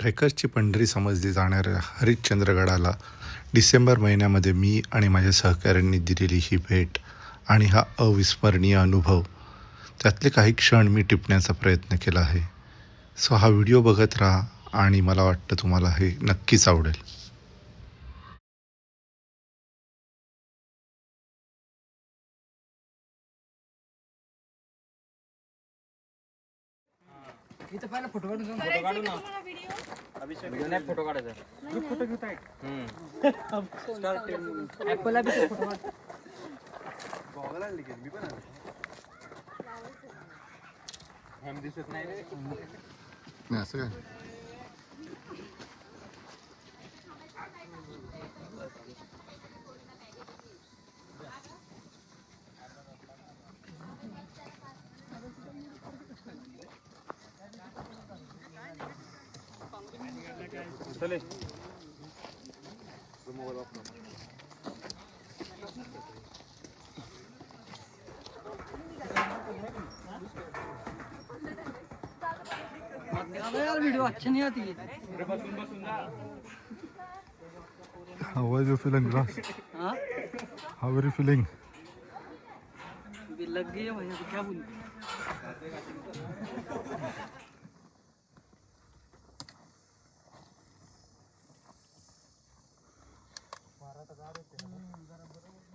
ट्रेकर्सची पंढरी समजली जाणाऱ्या हरिश्चंद्रगडाला. डिसेंबर महिन्यामध्ये मी आणि माझ्या सहकाऱ्यांनी दिलेली ही भेट आणि हा अविस्मरणीय अनुभव. त्यातले काही क्षण मी टिपण्याचा प्रयत्न केला आहे. सो हा व्हिडिओ बघत राहा आणि मला वाटतं तुम्हाला हे नक्कीच आवडेल. इथं पाहिलं फोटो काढून जाऊ. फोटो काढू ना व्हिडिओ नाही फोटो काढायचा फोटो. ऍपलला बी फोटो काढ. दिसत नाही. रे. नाही असं काय? चले यार व्हिडिओ अच्छे नहीं आती है How are you feeling, Ross? हाँ How are you feeling? अभी लग गई है भाई अभी क्या बोलूं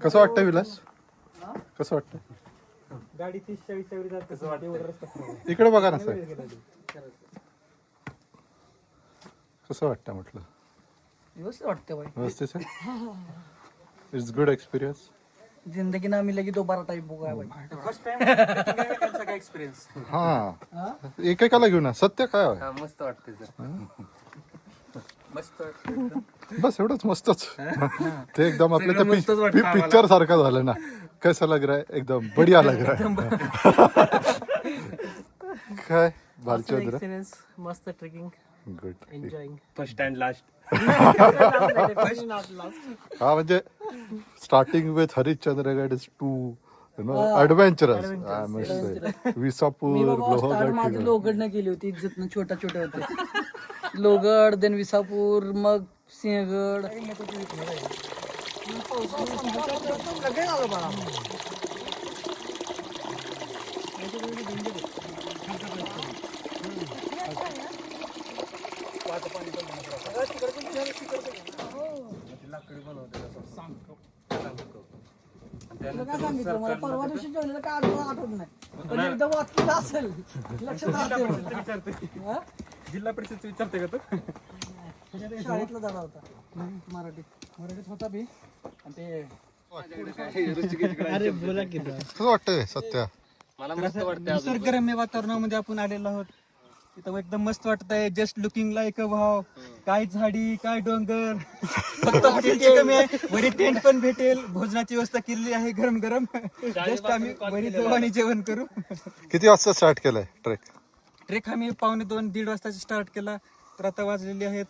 कसं वाटतं विलास? कसं वाटतं गाडी तीस चाळीस जात कसं वाटतं इकडे बघा ना सर कसं वाटतं म्हटलं? व्यवस्थित वाटतं व्यवस्थित आहे? इट्स गुड एक्सपिरियन्स जिंदगी ना मिलेगी दोबारा टाइप बुका है भाई फर्स्ट टाइम सगळा एक्सपिरियन्स हा. एकेकाला घेऊन ना सत्य काय आहे? मस्त वाटते सर. मस्त बस एवढंच मस्तच. ते एकदम आपलं मस्तच ते आम्हाला. पिक्चर सारखं झालं ना. कैसा लग रहा है एकदम बढ़िया. लग रहा है काय एक्सपिरियन्स मस्त trekking good enjoying first and last हा म्हणजे starting with Harishchandragad is too you know adventurous. Visapur मी बाबा लोहगड माझी ठिकाण. लोगडनं केली होती इज्जतनं छोटा छोटे होते लोगड देन विसापूर मग सिंहगड परवा दिवशी जेवलेलं काय आठवत नाही एकदा वाचलेलं असेल लक्षात राहते? जिल्हा परिषद विचारते का तू? शाळेतला झाला होता. मराठी. मराठीत होता बी. आणि ते अरे बोला की कसं वाटतंय सत्या? मला मस्त वाटते निसर्गरम्य वातावरणामध्ये आपण आलेलो आहोत. इथं एकदम मस्त वाटत आहे जस्ट लुकिंग लाईक अ भाव काय झाडी काय डोंगर. फक्त हॉटेलची कमी आहे. वरी टेंट पण भेटेल. भोजनाची व्यवस्था केलेली आहे गरम गरम जस्ट आम्ही वरी जेवण करू. किती वाजता स्टार्ट केलाय ट्रेक ट्रेक आम्ही पावणे दोन दीड वाजता स्टार्ट केला. तर आता वाजलेले आहेत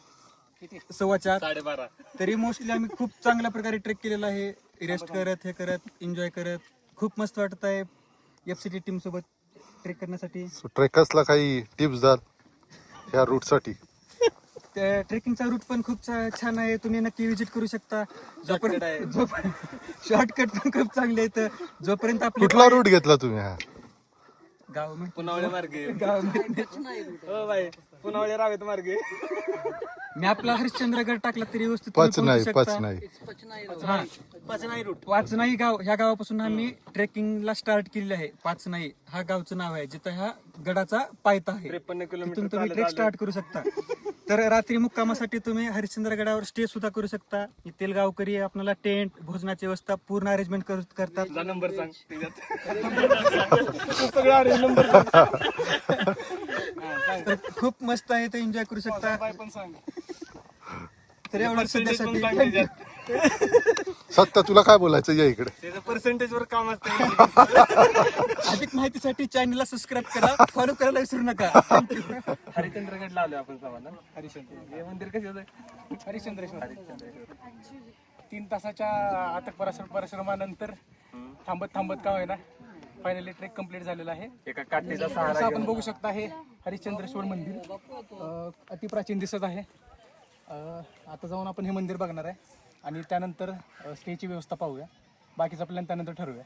सव्वा चार. साडेबारा. तरी मोस्टली आम्ही खूप चांगल्या प्रकारे ट्रेक केलेला आहे. रेस्ट करत हे करत एन्जॉय करत. खूप मस्त वाटत आहे एफ सी टी टीम सोबत ट्रेक करण्यासाठी. ट्रेकर्सला काही टिप्स द्याल ह्या रूटसाठी? त्या ट्रेकिंगचा रूट पण खूप छान आहे. तुम्ही नक्की विजिट करू शकता. जोपर्यंत शॉर्टकट पण खूप चांगले आहेत. जोपर्यंत आपले कुठला रूट घेतला तुम्ही हा? गाव पुनावळे मार्गे. गाव हो पुनावळे रावेत मार्गे. मॅपला हरिश्चंद्रगड टाकला तरी व्यवस्थित तुम्ही पच नाही पोहोचू पच शकता. नाही हा. पचनाई रूट पाचनाई गाव ह्या गावापासून आम्ही ट्रेकिंगला स्टार्ट केलेले आहे. पाचनाई हा गावचं नाव आहे जिथं ह्या गडाचा पायथा आहे. त्रेपन्न किलोमीटर तिथून तुम्ही चालत ट्रेक आलोय. स्टार्ट करू शकता. तर रात्री मुक्कामासाठी तुम्ही हरिश्चंद्रगडावर स्टे सुद्धा करू शकता. येथील गावकरी आपल्याला टेंट भोजनाची व्यवस्था पूर्ण अरेंजमेंट करतात. नंबर सांग. तर खूप मस्त आहे ते एन्जॉय करू शकता. तर एवढं सध्यासाठी सत्य तुला काय बोलायचं? या इकडे. त्याचं पर्सेंटेज वर काम असतं अधिक माहितीसाठी चॅनलला सबस्क्राईब करा फॉलो करायला विसरू नका. थँक्यू हरिचंद्रगडला आलो आपण समाधान हरिचंद्र हे मंदिर कसं हरिश्चंद्रेश्वर. तीन तासाच्या अटक परिश्रम परिश्रमानंतर थांबत थांबत का होईना फायनली ट्रेक कंप्लीट झालेला आहे. एका काठीचा असं आपण बघू शकता हे हरिश्चंद्रेश्वर मंदिर. अं, अतिप्राचीन दिसत आहे. अं, आता जाऊन आपण हे मंदिर बघणार आहे. आणि त्यानंतर स्टेची व्यवस्था पाहूया. बाकीचा प्लॅन त्यानंतर ठरवूया.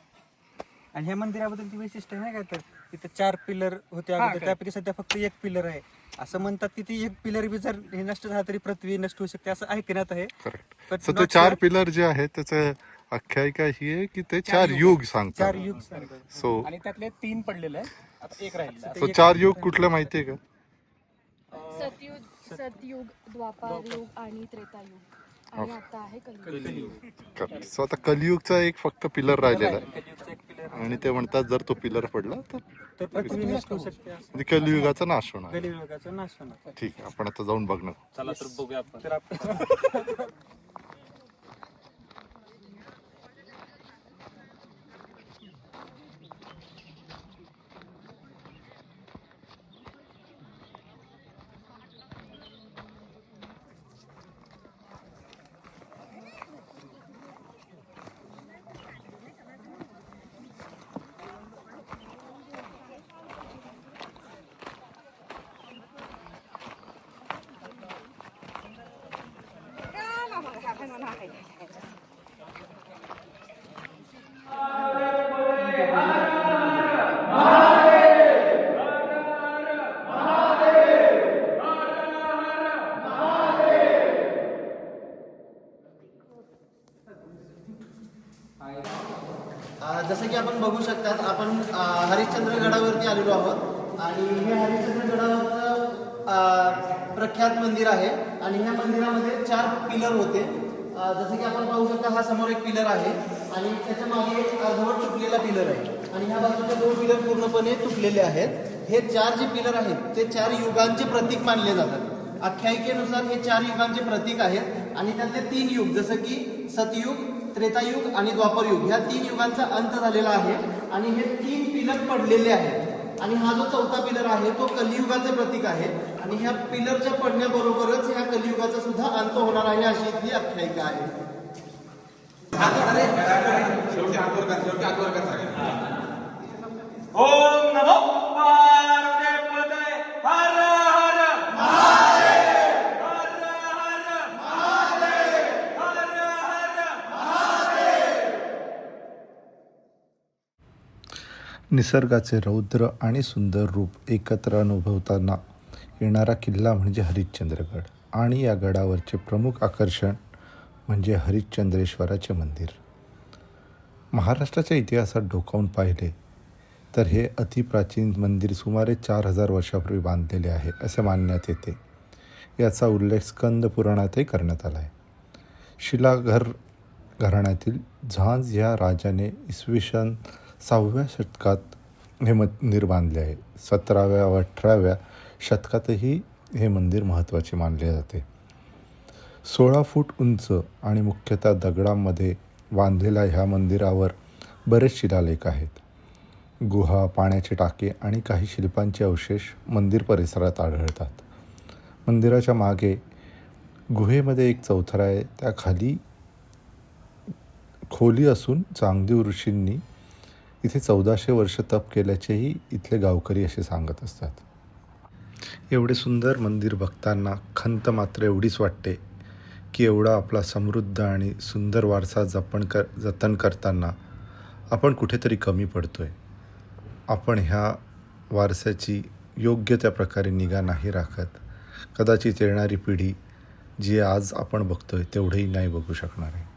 आणि ह्या मंदिराबद्दलची वैशिष्ट्य नाही का तर? इथं चार पिलर होते अगोदर. त्यापैकी सध्या फक्त एक पिलर आहे. असं म्हणतात की ती एक पिलर बी जर हे नष्ट झाला तरी पृथ्वी नष्ट होऊ शकते असं ऐकण्यात आहे करेक्ट But सो ते not चार. पिलर जे आहेत त्याचं आख्यायिका ही आहे की ते चार युग. सांगतात. चार युग सांगतात. सो आणि त्यातले तीन पडलेले आहेत. आता एक राहिलेला आहे. सो चार युग कुठलं माहितीये का? सतयुग सतयुग द्वापार युग आणि त्रेतायुग आणि आता आहे कलियुग. सो आता कलियुगचा एक फक्त पिलर राहिलेला आहे. कलियुगचा एक पिलर आणि ते म्हणतात जर तो पिलर पडला तर तर पृथ्वी नष्ट होऊ शकते असं म्हणजे कलियुगाचा नाश होणार. कलियुगाचा नाश होणार. ठीक आहे आपण आता जाऊन बघणार. चला तर बघूया आपण. तर आपण अ, जसं की आपण बघू शकतात आपण अ, हरिश्चंद्र गडावरती आलेलो आहोत आणि हे हरिश्चंद्र गडावरचं अ, प्रख्यात मंदिर आहे आणि ह्या मंदिरामध्ये चार पिलर होते अ, जसं की आपण पाहू शकता हा समोर एक पिलर आहे आणि त्याच्यामागे एक अर्धवट तुटलेला पिलर आहे आणि ह्या बाजूचे दोन पिलर पूर्णपणे तुटलेले आहेत. हे चार जे पिलर आहेत ते चार युगांचे प्रतीक मानले जातात. आख्यायिकेनुसार हे चार युगांचे प्रतीक आहेत आणि त्यातले तीन युग जसं की सतयुग त्रेतायुग आणि द्वापरयुग ह्या तीन युगांचा अंत झालेला आहे आणि हे तीन पिलर पडलेले आहेत. आणि हा जो चौथा पिलर आहे तो कलियुगाचे प्रतीक आहे आणि ह्या पिलरच्या पडण्याबरोबरच ह्या कलियुगाचा सुद्धा अंत होणार आहे अशी इथली आख्यायिका आहे. ओम नमो हर हर महादेव हर हर महादेव हर हर निसर्गाचे रौद्र आणि सुंदर रूप एकत्र अनुभवताना येणारा किल्ला म्हणजे हरिश्चंद्रगड आणि या गडावरचे प्रमुख आकर्षण म्हणजे हरिश्चंद्रेश्वराचे मंदिर. महाराष्ट्राच्या इतिहासात डोकावून पाहिले तर हे अतिप्राचीन मंदिर सुमारे चार हजार वर्षापूर्वी बांधलेले आहे असे मानण्यात येते. याचा उल्लेख स्कंद पुराणातही करण्यात आला आहे. शिलाघर घराण्यातील झांज ह्या राजाने इसवी सन सहाव्या शतकात हे मंदिर बांधले आहे. सतराव्या व अठराव्या शतकातही हे मंदिर महत्त्वाचे मानले जाते. सोळा फूट उंच आणि मुख्यतः दगडांमध्ये बांधलेल्या ह्या मंदिरावर बरेच शिलालेख आहेत. गुहा पाण्याचे टाके आणि काही शिल्पांचे अवशेष मंदिर परिसरात आढळतात. मंदिराच्या मागे गुहेमध्ये एक चौथरा आहे. त्याखाली खोली असून चांगदेव ऋषींनी इथे चौदाशे वर्ष तप केल्याचेही इथले गावकरी असे सांगत असतात. एवढे सुंदर मंदिर बघताना खंत मात्र एवढीच वाटते की एवढा आपला समृद्ध आणि सुंदर वारसा जपण कर जतन करताना आपण कुठेतरी कमी पडतो आहे आपण ह्या वारसाची योग्य त्या प्रकारे निगा नाही राखत. कदाचित येणारी पिढी जी आज आपण बघतोय तेवढंही नाही बघू शकणार आहे.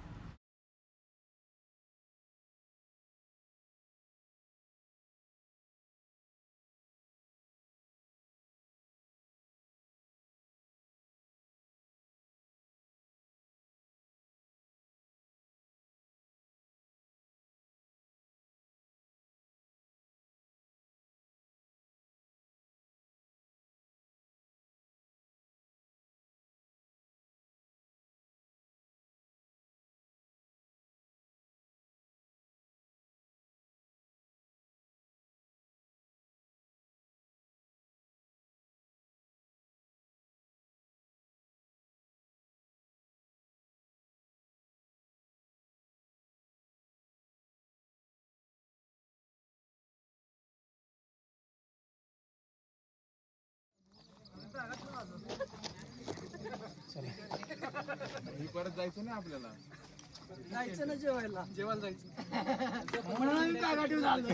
जायचं ना जेवायला. जेवायला जायचं. म्हणून आम्ही पॅराटिव्ह झालो.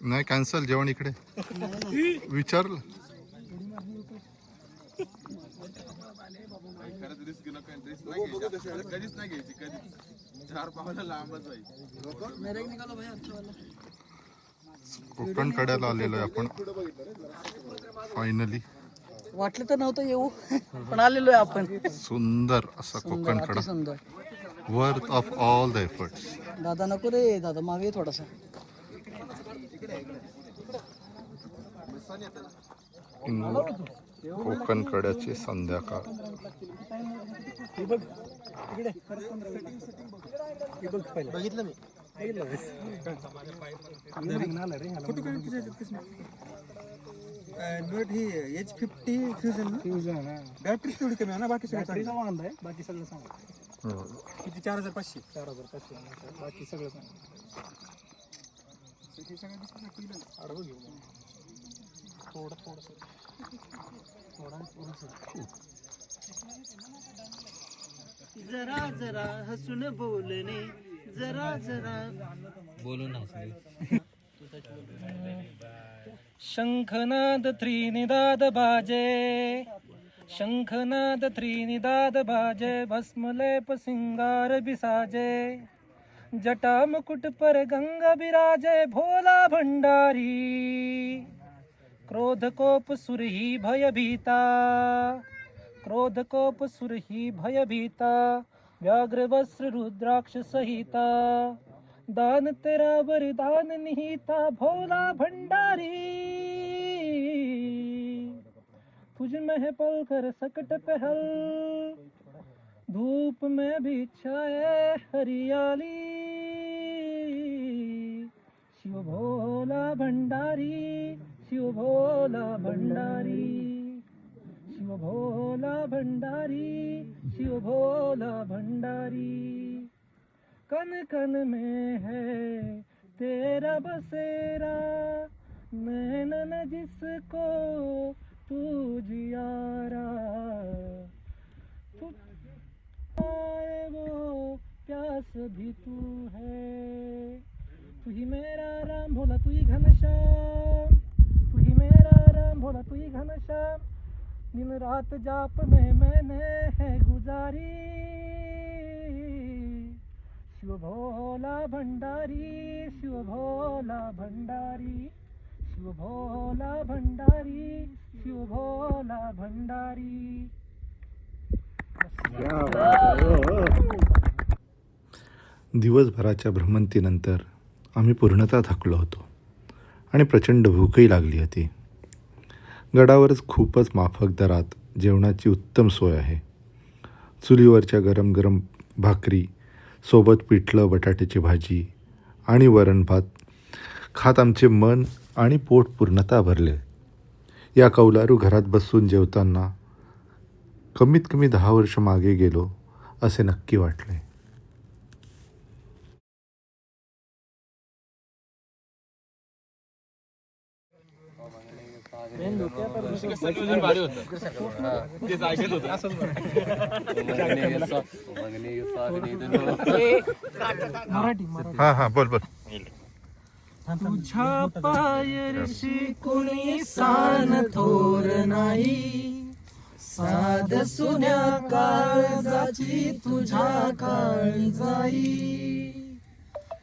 नाही कॅन्सल जेवण इकडे. विचारलं. मेरेक निघालो भाई आमच्यावाला कोकण कड्याला आलेलो आहे आपण. फायनली वाटलं तर नव्हतं येऊ पण आलेलो आहे आपण. सुंदर असा कोकण कडा. सुंदर. Worth of all the efforts दादा नको रे दादा मागे थोडासा. कोकण कड्याची संध्याकाळ. बघितलं मी. नोट ही H fifty fusion fusion battery तेवढी कमी आहे ना बाकी सगळं चांगलं. वांदा आहे बाकी सगळं सांगा किती? चार हजार पाचशे. चार हजार पाचशे बाकी सगळं सांगा आडवं घेऊ मग. थोडं थोडंसं. थोडं थोडंसं. जरा जरा हसून बोलणे जरा जरा. शंखनाद त्रिनिदाद बाजे। शंखनाद त्रिनिदाद बाजे, भस्मलेप सिंगार बिसाजे। जटा मुकुट पर गंगा बिराजे, भोला भंडारी। क्रोध कोप सुरही भयभीता क्रोध कोप सुरही भयभीता व्याघ्र वस्त्र रुद्राक्ष सहिता। दान तेरा वरदान निहिता भोला भंडारी. तुझ में पल कर सकट पहल. धूप में भी छाए हरियाली. शिव भोला भंडारी शिव भोला भंडारी. शिव भोला भंडारी शिव भोला भंडारी. कन कन में है तेरा बसेरा, नैनन जिसको तू जियारा। तू आए वो प्यास भी तू है, तू ही मेरा राम भोला, तू ही घनश्याम। तू ही मेरा राम भोला, तू ही घनश्याम। दिन रात जाप में मैंने है गुजारी शिवभोला भंडारी शिवभोला भंडारी शिवभोला भंडारी शिवभोला भंडारी. दिवसभराच्या भ्रमंतीनंतर आम्ही पूर्णतः थकलो होतो आणि प्रचंड भूकही लागली होती. गडावरच खूपच माफक दरात जेवणाची उत्तम सोय आहे. चुलीवरच्या गरम गरम भाकरी सोबत पिठलं बटाट्याची भाजी आणि वरण भात. खात आमचे मन आणि पोट पूर्णता भरले. या कौलारू घरात बसून जेवताना कमीत कमी दहा वर्ष मागे गेलो असे नक्की वाटले. हा हा बोल बोल. तुझ्या पायरशी कुणी सान थोर नाही. साध सुन्या काळजाची तुझ्या काळजाई.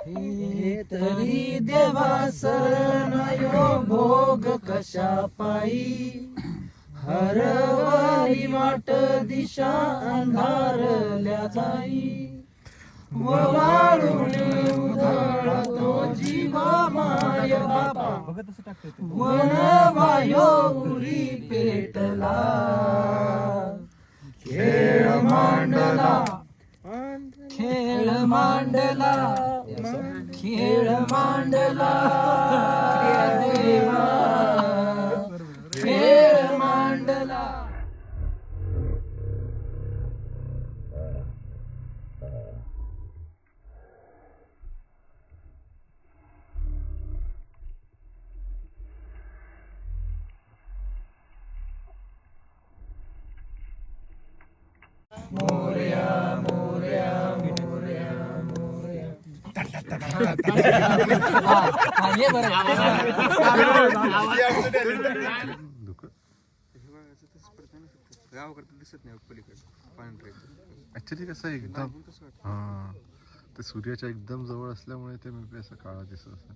हे तरी देवा सरनायो भोग कशा पायी? हरवारी वाट दिशा अंधारल्या जाई. ववाळून उधळतो जीवा माय बापा वन वायो उरी पेटला. खेळ मांडला. खेळ मांडला. खेळ मांडला ये बरं ऍक्च्युली कसं आहे एकदम हा ते सूर्याच्या एकदम जवळ असल्यामुळे ते मे बी असं काळा दिसत असेल.